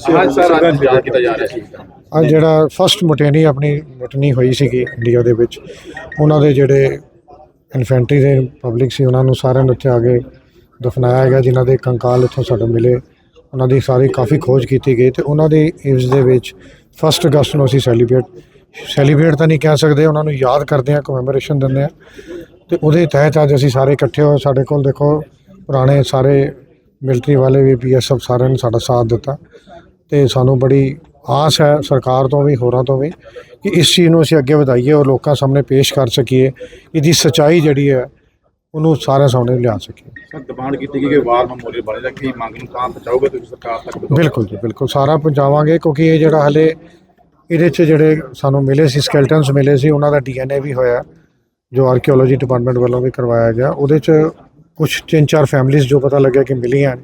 ਹਾਂ ਸਰ ਅੱਜ ਯਾਦ ਕੀਤਾ ਜਾ ਰਿਹਾ ਸੀ। ਆ ਜਿਹੜਾ ਫਸਟ ਮੁਟੇਨੀ ਆਪਣੀ ਮੁਟਨੀ ਹੋਈ ਸੀਗੀ ਇੰਡੀਆ ਦੇ ਵਿੱਚ ਉਹਨਾਂ ਦੇ ਜਿਹੜੇ ਇਨਫੈਂਟਰੀ ਦੇ ਪਬਲਿਕ ਸੀ ਉਹਨਾਂ ਨੂੰ ਸਾਰਿਆਂ ਨੂੰ ਉੱਥੇ ਆ ਕੇ ਦਫਨਾਇਆ ਗਿਆ ਜਿਨ੍ਹਾਂ ਦੇ ਕੰਕਾਲ ਇੱਥੋਂ ਸਾਨੂੰ ਮਿਲੇ। ਉਹਨਾਂ ਦੀ ਸਾਰੀ ਕਾਫੀ ਖੋਜ ਕੀਤੀ ਗਈ ਤੇ ਉਹਨਾਂ ਦੇ ਇਵਜ਼ ਦੇ ਵਿੱਚ ਫਸਟ ਅਗਸਤ ਨੂੰ ਅਸੀਂ ਸੈਲੀਬ੍ਰੇਟ ਸੈਲੀਬ੍ਰੇਟ ਤਾਂ ਨਹੀਂ ਕਹਿ ਸਕਦੇ ਉਹਨਾਂ ਨੂੰ ਯਾਦ ਕਰਦੇ ਹਾਂ ਕਮੈਮੋਰੇਸ਼ਨ ਦਿੰਦੇ ਹਾਂ। ਤੇ ਉਹਦੇ ਤਹਿਤ ਅੱਜ ਅਸੀਂ ਸਾਰੇ ਇਕੱਠੇ ਹੋਏ ਸਾਡੇ ਕੋਲ ਦੇਖੋ ਪੁਰਾਣੇ ਸਾਰੇ ਮਿਲਟਰੀ ਵਾਲੇ ਵੀ ਪੀਐਸਐਫ ਸਾਰਿਆਂ ਨੇ ਸਾਡਾ ਸਾਥ ਦਿੱਤਾ। ਤੇ ਸਾਨੂੰ ਬੜੀ ਆਸ ਹੈ ਸਰਕਾਰ ਤੋਂ ਵੀ ਹੋਰਾਂ ਤੋਂ ਵੀ ਕਿ ਇਸ ਚੀਜ਼ ਨੂੰ ਅਸੀਂ ਅੱਗੇ ਵਧਾਈਏ ਔਰ ਲੋਕਾਂ ਸਾਹਮਣੇ ਪੇਸ਼ ਕਰ ਸਕੀਏ। ਇਹਦੀ ਸਚਾਈ ਜਿਹੜੀ ਹੈ ਉਹਨੂੰ ਸਾਰਿਆਂ ਸਾਹਮਣੇ ਲਿਆ ਸਕੀਏ। ਸਰ ਡਿਮਾਂਡ ਕੀਤੀ ਗਈ ਕਿ ਵਾਰ ਮੈਮੋਰੀਅਲ ਬਣੇ ਦਾ ਕੀ ਮੰਗ ਨੂੰ ਤਾਂ ਪਹੁੰਚਾਓਗੇ ਤੁਸੀਂ ਸਰਕਾਰ ਤੱਕ? ਬਿਲਕੁਲ ਜੀ ਬਿਲਕੁਲ। ਸਾਰਾ ਪਹੁੰਚਾਵਾਂਗੇ ਕਿਉਂਕਿ ਇਹ ਜਿਹੜਾ ਹਲੇ ਇਹਦੇ 'ਚ ਜਿਹੜੇ ਸਾਨੂੰ ਮਿਲੇ ਸੀ ਸਕੈਲਟਨਸ ਮਿਲੇ ਸੀ ਉਹਨਾਂ ਦਾ ਡੀਐਨਏ ਵੀ ਹੋਇਆ ਜੋ ਆਰਕੀਓਲੋਜੀ ਡਿਪਾਰਟਮੈਂਟ ਵੱਲੋਂ ਵੀ ਕਰਵਾਇਆ ਗਿਆ। ਉਹਦੇ 'ਚ ਕੁਝ ਤਿੰਨ ਚਾਰ ਫੈਮਿਲੀਆਂ ਜੋ ਪਤਾ ਲੱਗਿਆ ਕਿ ਮਿਲੀਆਂ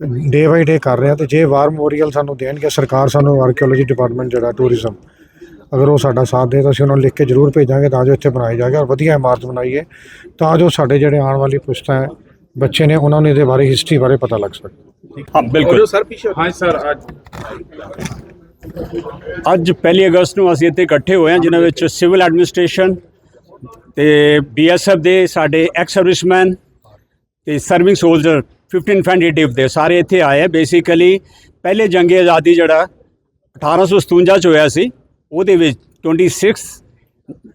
ਡੇ ਬਾਈ ਡੇ ਕਰ ਰਹੇ ਆ ਤੇ ਜੇ ਵਾਰ ਮੈਮੋਰੀਅਲ ਸਾਨੂੰ ਦੇਣਗੇ ਸਰਕਾਰ ਸਾਨੂੰ ਆਰਕੀਓਲੋਜੀ ਡਿਪਾਰਟਮੈਂਟ ਜਿਹੜਾ ਟੂਰਿਜ਼ਮ ਅਗਰ ਉਹ ਸਾਡਾ ਸਾਥ ਦੇ ਤਾਂ ਅਸੀਂ ਉਹਨਾਂ ਨੂੰ ਲਿਖ ਕੇ ਜ਼ਰੂਰ ਭੇਜਾਂਗੇ ਤਾਂ ਜੋ ਇੱਥੇ ਬਣਾਈ ਜਾਵੇ ਔਰ ਵਧੀਆ ਇਮਾਰਤ ਬਣਾਈਏ ਤਾਂ ਜੋ ਸਾਡੇ ਜਿਹੜੇ ਆਉਣ ਵਾਲੀ ਪੁਸ਼ਤਾਂ ਹੈ ਬੱਚੇ ਨੇ ਉਹਨਾਂ ਨੂੰ ਇਹਦੇ ਬਾਰੇ ਹਿਸਟਰੀ ਬਾਰੇ ਪਤਾ ਲੱਗ ਸਕੇ। ਹਾਂ ਬਿਲਕੁਲ। ਸਰ ਪਿੱਛੇ। ਹਾਂ ਸਰ ਅੱਜ। ਅੱਜ 1 ਅਗਸਤ ਨੂੰ ਅਸੀਂ ਇੱਥੇ ਇਕੱਠੇ ਹੋਏ ਹਾਂ ਜਿਨ੍ਹਾਂ ਵਿੱਚ ਸਿਵਲ ਐਡਮਿਨਿਸਟ੍ਰੇਸ਼ਨ ਤੇ ਬੀਐਸਐਫ ਦੇ ਸਾਡੇ ਐਕਸ ਸਰਵਿਸਮੈਨ ਤੇ ਸਰਵਿੰਗ ਸੋਲਜਰ 15 ਫੈਂਡੇਟਿਵ ਦੇ, ਸਾਰੇ ਇੱਥੇ ਆਏ ਆ। ਬੇਸਿਕਲੀ ਪਹਿਲੇ ਜੰਗੇ ਆਜ਼ਾਦੀ ਜਿਹੜਾ 1857 ਚ ਹੋਇਆ ਸੀ, ਉਹਦੇ ਵਿੱਚ 26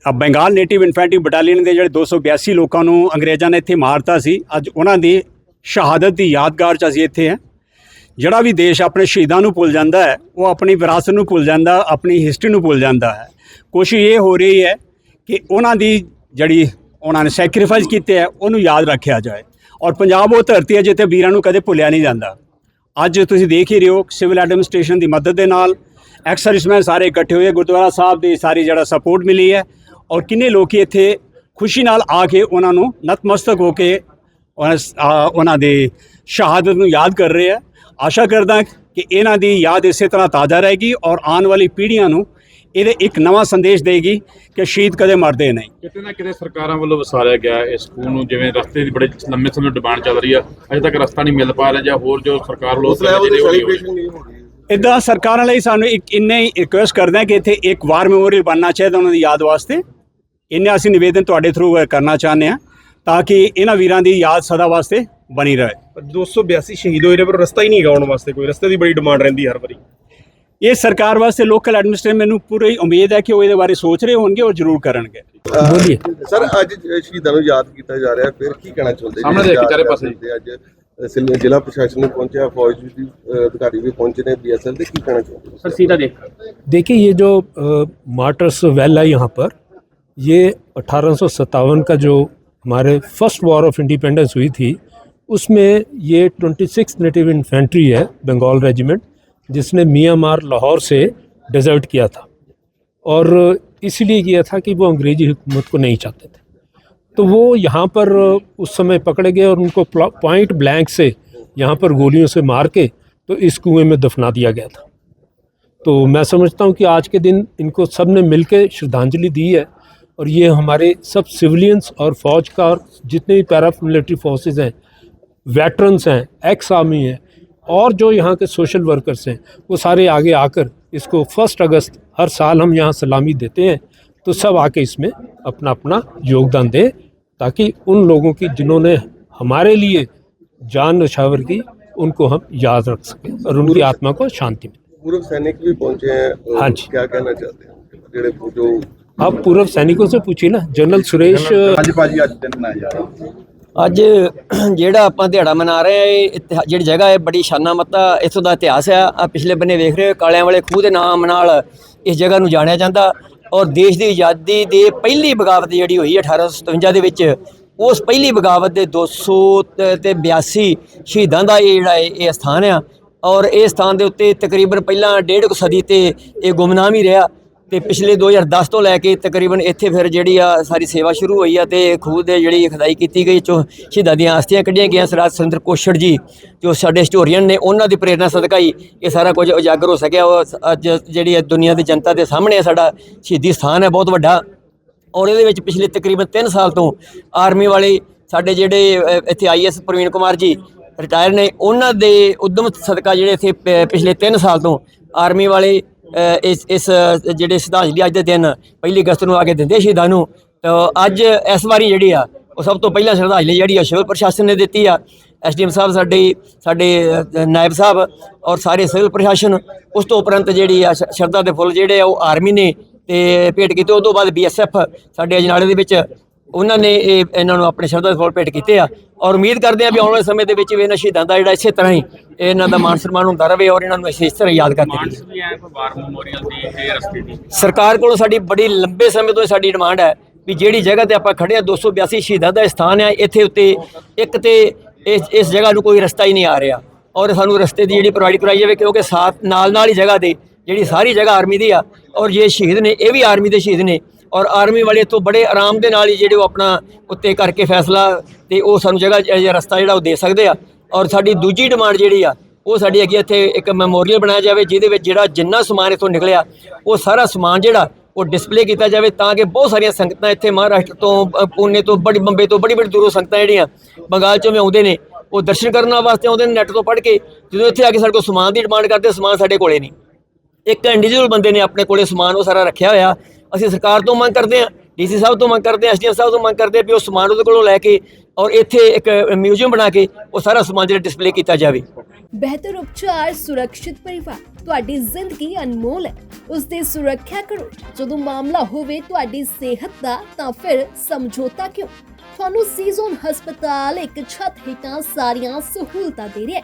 ਅ ਬੰਗਾਲ ਨੇਟਿਵ ਇਨਫੈਂਟਰੀ ਬਟਾਲੀਅਨ ਦੇ ਜਿਹੜੇ 282 ਲੋਕਾਂ ਨੂੰ ਅੰਗਰੇਜ਼ਾਂ ਨੇ ਇੱਥੇ ਮਾਰਤਾ ਸੀ। ਅੱਜ ਉਹਨਾਂ ਦੀ ਸ਼ਹਾਦਤ ਦੀ ਯਾਦਗਾਰ ਚ ਅਸੀਂ ਇੱਥੇ ਹਾਂ ਜਿਹੜਾ ਵੀ ਦੇਸ਼ ਆਪਣੇ ਸ਼ਹੀਦਾਂ ਨੂੰ ਭੁੱਲ ਜਾਂਦਾ ਹੈ, ਉਹ ਆਪਣੀ ਵਿਰਾਸਤ ਨੂੰ ਭੁੱਲ ਜਾਂਦਾ, ਆਪਣੀ ਹਿਸਟਰੀ ਨੂੰ ਭੁੱਲ ਜਾਂਦਾ ਹੈ। ਕੋਸ਼ਿਸ਼ ਇਹ ਹੋ ਰਹੀ ਹੈ ਕਿ ਉਹਨਾਂ ਦੀ ਜਿਹੜੀ ਉਹਨਾਂ ਨੇ ਸੈਕਰੀਫਾਈਸ ਕੀਤੇ ਹੈ, ਉਹਨੂੰ ਯਾਦ ਰੱਖਿਆ ਜਾਏ। ਔਰ ਪੰਜਾਬ ਉਹ ਧਰਤੀ ਹੈ ਜਿੱਥੇ ਵੀਰਾਂ ਨੂੰ ਕਦੇ ਭੁੱਲਿਆ ਨਹੀਂ ਜਾਂਦਾ। ਅੱਜ ਤੁਸੀਂ ਦੇਖ ਹੀ ਰਹੇ ਹੋ ਸਿਵਲ ਐਡਮਿਨਿਸਟ੍ਰੇਸ਼ਨ ਦੀ ਮਦਦ ਦੇ ਨਾਲ ਐਕਸਰਸਮੈਨ ਸਾਰੇ ਇਕੱਠੇ ਹੋਏ, ਗੁਰਦੁਆਰਾ ਸਾਹਿਬ ਦੀ ਸਾਰੀ ਜਿਹੜਾ ਸਪੋਰਟ ਮਿਲੀ ਹੈ ਔਰ ਕਿੰਨੇ ਲੋਕੀ ਇੱਥੇ ਖੁਸ਼ੀ ਨਾਲ ਆ ਕੇ ਉਹਨਾਂ ਨੂੰ ਨਤਮਸਤਕ ਹੋ ਕੇ ਉਹਨਾਂ ਦੇ ਸ਼ਹਾਦਤ ਨੂੰ ਯਾਦ ਕਰ ਰਹੇ ਆ ਆਸ਼ਾ ਕਰਦਾ ਕਿ ਇਹਨਾਂ ਦੀ ਯਾਦ ਇਸੇ ਤਰ੍ਹਾਂ ਤਾਜ਼ਾ ਰਹੇਗੀ ਔਰ ਆਉਣ ਵਾਲੀ ਪੀੜ੍ਹੀਆਂ ਨੂੰ ਇਹਦੇ ਇੱਕ ਨਵਾਂ ਸੰਦੇਸ਼ ਦੇਗੀ ਕਿ ਸ਼ਹੀਦ ਕਦੇ ਮਰਦੇ ਨਹੀਂ। ਕਿਤੇ ਨਾ ਕਿਤੇ ਸਰਕਾਰਾਂ ਵੱਲੋਂ ਵਸਾਰਿਆ ਗਿਆ ਇਸ ਸਕੂਲ ਨੂੰ ਜਿਵੇਂ ਰਸਤੇ ਦੀ ਬੜੇ ਲੰਮੇ ਸਮੇਂ ਤੋਂ ਡਿਮਾਂਡ ਚੱਲ ਰਹੀ ਆ ਅਜੇ ਤੱਕ ਰਸਤਾ ਨਹੀਂ ਮਿਲ ਪਾ ਰਿਹਾ ਜਾਂ ਹੋਰ ਜੋ ਸਰਕਾਰ ਵੱਲੋਂ ਇਦਾਂ ਸਰਕਾਰਾਂ ਲਈ ਸਾਨੂੰ ਇੱਕ ਇੰਨੇ ਹੀ ਰਿਕੁਐਸਟ ਕਰਦੇ ਹਾਂ ਕਿ ਇੱਥੇ ਇੱਕ ਵਾਰ ਮੈਮੋਰੀਅਲ ਬਣਨਾ ਚਾਹੀਦਾ ਉਹਨਾਂ ਦੀ ਯਾਦ ਵਾਸਤੇ। ਇੰਨੇ ਅਸੀਂ ਨਿਵੇਦਨ ਤੁਹਾਡੇ ਥਰੂ ਕਰਨਾ ਚਾਹੁੰਦੇ ਹਾਂ ਤਾਂ ਕਿ ਇਹਨਾਂ ਵੀਰਾਂ ਦੀ ਯਾਦ ਸਦਾ ਵਾਸਤੇ ਬਣੀ ਰਹੇ। ਪਰ 282 ਸ਼ਹੀਦ ਹੋਏ ਨੇ ਪਰ ਰਸਤਾ ਹੀ ਨਹੀਂ ਹੈਗਾ ਆਉਣ ਵਾਸਤੇ ਕੋਈ। ਰਸਤੇ ਦੀ ਬੜੀ ਡਿਮਾਂਡ ਰਹਿੰਦੀ ਹਰ ਵਾਰੀ। ਇਹ ਸਰਕਾਰ ਵਾਸਤੇ ਲੋਕਲ ਐਡਮਿਨਿਸਟ੍ਰੇਸ਼ਨ ਮੈਨੂੰ ਪੂਰੀ ਉਮੀਦ ਹੈ ਕਿ ਉਹ ਇਹਦੇ ਬਾਰੇ ਸੋਚ ਰਹੇ ਹੋਣਗੇ ਔਰ ਜ਼ਰੂਰ ਕਰਨਗੇ। ਬੋਲੀਏ। ਸਰ ਅੱਜ ਸ਼ਹੀਦਾਂ ਨੂੰ ਯਾਦ ਕੀਤਾ ਜਾ ਰਿਹਾ ਫਿਰ ਕੀ ਕਹਿਣਾ ਚਾਹੁੰਦੇ ਸਾਹਮਣੇ ਦੇਖ ਚਾਰੇ ਪਾਸੇ। ਅੱਜ ਸਿਲਮੇ ਜ਼ਿਲ੍ਹਾ ਪ੍ਰਸ਼ਾਸਨ ਨੇ ਪਹੁੰਚਿਆ फौज ਦੀ ਅਧਿਕਾਰੀ ਵੀ ਪਹੁੰਚੇ ਨੇ बीएसएफ ਦੇ ਕੀ ਕਹਿਣਾ ਚਾਹੁੰਦੇ सर सीधा देख देखिए ये जो मार्टर्स वेल है यहाँ पर ये अठारह का जो हमारे फर्स्ट वॉर ऑफ इंडिपेंडेंस हुई थी उसमें ये 26 नेटिव इन्फेंट्री है बंगाल रेजिमेंट जिसने मियांमार लाहौर से डिज़र्ट किया था। और इसलिए किया था कि वो अंग्रेज़ी हुकूमत को नहीं चाहते थे। तो वो यहाँ पर उस समय पकड़े गए और उनको पॉइंट ब्लैंक से यहाँ पर गोलियों से मार के तो इस कुएँ में दफना दिया गया था। तो मैं समझता हूँ कि आज के दिन इनको सबने मिल के श्रद्धांजलि दी है और ये हमारे सब सिविलियंस और फौज का और जितने भी पैरा मिलिट्री फोर्सेस हैं वेटरन्स हैं एक्स आर्मी हैं और जो यहाँ के सोशल वर्कर्स हैं वो सारे आगे आकर इसको फ़र्स्ट अगस्त हर साल हम यहाँ सलामी देते हैं। तो सब आके इसमें अपना अपना योगदान दें ताकि उन लोगों की जिन्होंने हमारे लिए जान नशावर की उनको हम याद रख सकें और उनकी आत्मा को शांति मिले। पूर्व सैनिक भी पहुँचे हैं हाँ जी। क्या कहना चाहते हैं? जो आप पूर्व सैनिकों से पूछिए ना जनरल सुरेश ਅੱਜ ਜਿਹੜਾ ਆਪਾਂ ਦਿਹਾੜਾ ਮਨਾ ਰਹੇ ਆ ਇਹ ਇਤਿਹਾ- ਜਿਹੜੀ ਜਗ੍ਹਾ ਹੈ, ਬੜੀ ਸ਼ਾਨਾ ਮੱਤਾ ਇੱਥੋਂ ਦਾ ਇਤਿਹਾਸ ਆ ਆ ਪਿਛਲੇ ਬੰਨੇ ਵੇਖ ਰਹੇ ਹੋ, ਕਾਲਿਆਂ ਵਾਲੇ ਖੂਹ ਦੇ ਨਾਮ ਨਾਲ ਇਸ ਜਗ੍ਹਾ ਨੂੰ ਜਾਣਿਆ ਜਾਂਦਾ ਔਰ ਦੇਸ਼ ਦੀ ਆਜ਼ਾਦੀ ਦੇ ਪਹਿਲੀ ਬਗਾਵਤ ਜਿਹੜੀ ਹੋਈ 1857 ਦੇ ਵਿੱਚ, ਉਸ ਪਹਿਲੀ ਬਗਾਵਤ ਦੇ 200 ਤੇ ਤੇ 82 ਸ਼ਹੀਦਾਂ ਦਾ ਇਹ ਜਿਹੜਾ ਇਹ ਇਹ ਸਥਾਨ ਆ ਔਰ ਇਹ ਸਥਾਨ ਦੇ ਉੱਤੇ ਤਕਰੀਬਨ ਪਹਿਲਾਂ ਡੇਢ ਕੁ ਸਦੀ ਤੇ ਇਹ ਗੁਮਨਾਮ ਹੀ ਰਿਹਾ। ਤੇ ਪਿਛਲੇ 2010 ਤੋਂ ਲੈ ਕੇ ਤਕਰੀਬਨ ਇੱਥੇ ਫਿਰ ਜਿਹੜੀ ਆ ਸਾਰੀ ਸੇਵਾ ਸ਼ੁਰੂ ਹੋਈ ਆ ਤੇ ਖੂਹ ਦੇ ਜਿਹੜੀ ਖੁਦਾਈ ਕੀਤੀ ਗਈ ਚੋ ਸ਼ਹੀਦਾਂ ਦੀਆਂ ਅਸਥੀਆਂ ਕੱਢੀਆਂ ਗਈਆਂ ਸਰਦਾਰ ਸੁਰਿੰਦਰ ਕੋਸ਼ੜ ਜੀ ਜੋ ਸਾਡੇ ਹਿਸਟੋਰੀਅਨ ਨੇ ਉਹਨਾਂ ਦੀ ਪ੍ਰੇਰਣਾ ਸਦਕਾ ਹੀ ਇਹ ਸਾਰਾ ਕੁਝ ਉਜਾਗਰ ਹੋ ਸਕਿਆ। ਉਹ ਅੱਜ ਜਿਹੜੀ ਇਹ ਦੁਨੀਆ ਦੀ ਜਨਤਾ ਦੇ ਸਾਹਮਣੇ ਆ ਸਾਡਾ ਸ਼ਹੀਦੀ ਸਥਾਨ ਹੈ ਬਹੁਤ ਵੱਡਾ। ਔਰ ਇਹਦੇ ਵਿੱਚ ਪਿਛਲੇ ਤਕਰੀਬਨ 3 ਸਾਲ ਤੋਂ ਆਰਮੀ ਵਾਲੇ ਸਾਡੇ ਜਿਹੜੇ ਅ, ਇੱਥੇ ਆਈਐਸ ਪ੍ਰਵੀਨ ਕੁਮਾਰ ਜੀ ਰਿਟਾਇਰ ਨੇ ਉਹਨਾਂ ਦੇ ਉਦਮ ਸਦਕਾ ਜਿਹੜੇ ਇੱਥੇ ਪ- ਪਿਛਲੇ 3 ਸਾਲ ਤੋਂ ਆਰਮੀ ਵਾਲੇ ਇਸ ਇਸ ਜਿਹੜੇ ਸ਼ਰਧਾਂਜਲੀ ਅੱਜ ਦੇ ਦਿਨ ਪਹਿਲੀ ਅਗਸਤ ਨੂੰ ਆ ਕੇ ਦਿੰਦੇ ਸ਼ਹੀਦਾਂ ਨੂੰ, ਤਾਂ ਅੱਜ ਇਸ ਵਾਰੀ ਜਿਹੜੀ ਆ, ਉਹ ਸਭ ਤੋਂ ਪਹਿਲਾਂ ਸ਼ਰਧਾਂਜਲੀ ਜਿਹੜੀ ਆ ਸਿਵਲ ਪ੍ਰਸ਼ਾਸਨ ਨੇ ਦਿੱਤੀ ਆ। ਐਸਡੀਐਮ ਸਾਹਿਬ ਸਾਡੇ ਸਾਡੇ ਨਾਇਬ ਸਾਹਿਬ ਔਰ ਸਾਰੇ ਸਿਵਲ ਪ੍ਰਸ਼ਾਸਨ, ਉਸ ਤੋਂ ਉਪਰੰਤ ਜਿਹੜੀ ਆ ਸ਼ਰਧਾ ਦੇ ਫੁੱਲ ਜਿਹੜੇ ਆ ਉਹ ਆਰਮੀ ਨੇ ਤੇ ਭੇਟ ਕੀਤੇ। ਉਸ ਤੋਂ ਬਾਅਦ ਬੀਐਸਐਫ ਸਾਡੇ ਅਜਨਾਲੇ ਦੇ ਵਿੱਚ ਉਹਨਾਂ ਨੇ ਇਹ ਇਹਨਾਂ ਨੂੰ ਆਪਣੇ ਸ਼ਰਧਾ ਦੇ ਫੁੱਲ ਭੇਟ ਕੀਤੇ ਆ ਔਰ ਉਮੀਦ ਕਰਦੇ ਆ ਵੀ ਆਉਣ ਵਾਲੇ ਸਮੇਂ ਦੇ ਵਿੱਚ ਵੀ ਇਹਨਾਂ ਸ਼ਹੀਦਾਂ ਦਾ ਜਿਹੜਾ ਇਸੇ ਤਰ੍ਹਾਂ ਹੀ ਇਹਨਾਂ ਦਾ ਮਾਣ ਸਨਮਾਨ ਹੁੰਦਾ ਰਹੇ ਔਰ ਇਹਨਾਂ ਨੂੰ ਅਸੀਂ ਇਸ ਤਰ੍ਹਾਂ ਯਾਦ ਕਰਦੇ ਰਹੀਏ। ਸਰਕਾਰ ਕੋਲੋਂ ਸਾਡੀ ਬੜੀ ਲੰਬੇ ਸਮੇਂ ਤੋਂ ਸਾਡੀ ਡਿਮਾਂਡ ਹੈ ਵੀ ਜਿਹੜੀ ਜਗ੍ਹਾ ਤੇ ਆਪਾਂ ਖੜੇ ਆ 282 ਸ਼ਹੀਦਾਂ ਦਾ ਸਥਾਨ ਹੈ ਇੱਥੇ ਉੱਤੇ ਇੱਕ ਤੇ ਇਸ ਇਸ ਜਗ੍ਹਾ ਨੂੰ ਕੋਈ ਰਸਤਾ ਹੀ ਨਹੀਂ ਆ ਰਿਹਾ। ਔਰ ਸਾਨੂੰ ਰਸਤੇ ਦੀ ਜਿਹੜੀ ਪ੍ਰੋਵਾਈਡ ਕਰਾਈ ਜਾਵੇ ਕਿਉਂਕਿ ਸਾਥ ਨਾਲ ਨਾਲ ਹੀ ਜਗ੍ਹਾ ਦੇ ਜਿਹੜੀ ਸਾਰੀ ਜਗ੍ਹਾ ਆਰਮੀ ਦੀ ਆ ਔਰ ਇਹ ਸ਼ਹੀਦ ਨੇ ਇਹ ਵੀ ਆਰਮੀ ਦੇ ਸ਼ਹੀਦ ਨੇ ਔਰ ਆਰਮੀ ਵਾਲੇ ਤੋਂ ਬੜੇ ਆਰਾਮ ਦੇ ਨਾਲ ਹੀ ਜਿਹੜੇ ਉਹ ਆਪਣਾ ਉੱਤੇ ਕਰਕੇ ਫੈਸਲਾ ਤੇ ਉਹ ਸਾਨੂੰ ਜਗ੍ਹਾ ਜਾਂ ਰਸਤਾ ਜਿਹੜਾ ਉਹ ਦੇ ਸਕਦੇ ਆ। ਔਰ ਸਾਡੀ ਦੂਜੀ ਡਿਮਾਂਡ ਜਿਹੜੀ ਆ, ਉਹ ਸਾਡੀ ਹੈਗੀ ਇੱਥੇ ਇੱਕ ਮੈਮੋਰੀਅਲ ਬਣਾਇਆ ਜਾਵੇ, ਜਿਹਦੇ ਵਿੱਚ ਜਿਹੜਾ ਜਿੰਨਾ ਸਮਾਨ ਇੱਥੋਂ ਨਿਕਲਿਆ, ਉਹ ਸਾਰਾ ਸਮਾਨ ਜਿਹੜਾ ਉਹ ਡਿਸਪਲੇ ਕੀਤਾ ਜਾਵੇ ਤਾਂ ਕਿ ਬਹੁਤ ਸਾਰੀਆਂ ਸੰਗਤਾਂ ਇੱਥੇ ਮਹਾਰਾਸ਼ਟਰ ਤੋਂ ਪੂਨੇ ਤੋਂ, ਬੜੀ, ਬੰਬੇ ਤੋਂ, ਬੜੀ ਬੜੀ ਦੂਰੋਂ ਸੰਗਤਾਂ ਜਿਹੜੀਆਂ ਬੰਗਾਲ ਚੋਂ ਵੀ ਆਉਂਦੇ ਨੇ, ਉਹ ਦਰਸ਼ਨ ਕਰਨ ਵਾਸਤੇ ਆਉਂਦੇ ਨੇ ਨੈੱਟ ਤੋਂ ਪੜ੍ਹ ਕੇ, ਜਦੋਂ ਇੱਥੇ ਆ ਕੇ ਸਾਡੇ ਕੋਲ ਸਮਾਨ ਦੀ ਡਿਮਾਂਡ ਕਰਦੇ, ਸਮਾਨ ਸਾਡੇ ਕੋਲੇ ਨਹੀਂ। ਇੱਕ ਇੰਡੀਵਿਜੂਅਲ ਬੰਦੇ ਨੇ ਆਪਣੇ ਕੋਲੇ ਸਮਾਨ ਉਹ ਸਾਰਾ ਰੱਖਿਆ ਹੋਇਆ। ਅਸੀਂ ਸਰਕਾਰ ਤੋਂ ਮੰਗ ਕਰਦੇ ਹਾਂ, ਡੀਸੀ ਸਾਹਿਬ ਤੋਂ ਮੰਗ ਕਰਦੇ ਹਾਂ, ਐਸਡੀਐਮ ਸਾਹਿਬ ਤੋਂ ਮੰਗ ਕਰਦੇ ਹਾਂ ਵੀ ਉਹ ਸਮਾਨ ਉਹਦੇ ਕੋਲੋਂ ਲੈ ਕੇ ਔਰ ਇੱਥੇ ਇੱਕ ਮਿਊਜ਼ੀਅਮ ਬਣਾ ਕੇ ਉਹ ਸਾਰਾ ਸਮਾਨ ਜਿਹੜਾ ਡਿਸਪਲੇ ਕੀਤਾ ਜਾਵੇ। ਬਿਹਤਰ ਉਪਚਾਰ, ਸੁਰੱਖਿਅਤ ਪਰਿਵਾਰ, ਤੁਹਾਡੀ ਜ਼ਿੰਦਗੀ ਅਨਮੋਲ ਹੈ। ਉਸ ਦੀ ਸੁਰੱਖਿਆ ਕਰੋ। ਜਦੋਂ ਮਾਮਲਾ ਹੋਵੇ ਤੁਹਾਡੀ ਸਿਹਤ ਦਾ, ਤਾਂ ਫਿਰ ਸਮਝੌਤਾ ਕਿਉਂ? ਤੁਹਾਨੂੰ ਸੀਜ਼ਨ ਹਸਪਤਾਲ ਇੱਕ ਛੱਤ ਹੇਠਾਂ ਸਾਰੀਆਂ ਸਹੂਲਤਾਂ ਦੇ ਰਿਹਾ ਹੈ।